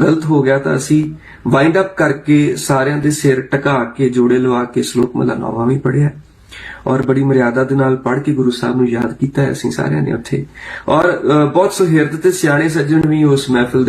ਗਲਤ ਹੋ ਗਿਆ ਤਾਂ ਅਸੀਂ ਵਾਈਂਡ ਅਪ ਕਰਕੇ ਸਾਰਿਆਂ ਦੇ ਸਿਰ ਟਕਾ ਕੇ, ਜੋੜੇ ਲਵਾ ਕੇ ਸ਼ਲੋਕ ਮਹਲਾ ਨੌਵਾਂ ਵੀ ਪੜਿਆ ਔਰ ਬੜੀ ਮਰਿਆਦਾ ਦੇ ਨਾਲ ਪੜ੍ਹ ਕੇ ਗੁਰੂ ਸਾਹਿਬ ਨੂੰ ਯਾਦ ਕੀਤਾ ਹੈ ਅਸੀਂ ਸਾਰਿਆਂ ਨੇ ਉੱਥੇ। ਔਰ ਬਹੁਤ ਸੁਹਿਰਦ ਤੇ ਸਿਆਣੇ ਸੱਜਣ ਵੀ ਉਸ ਮਹਿਫਿਲ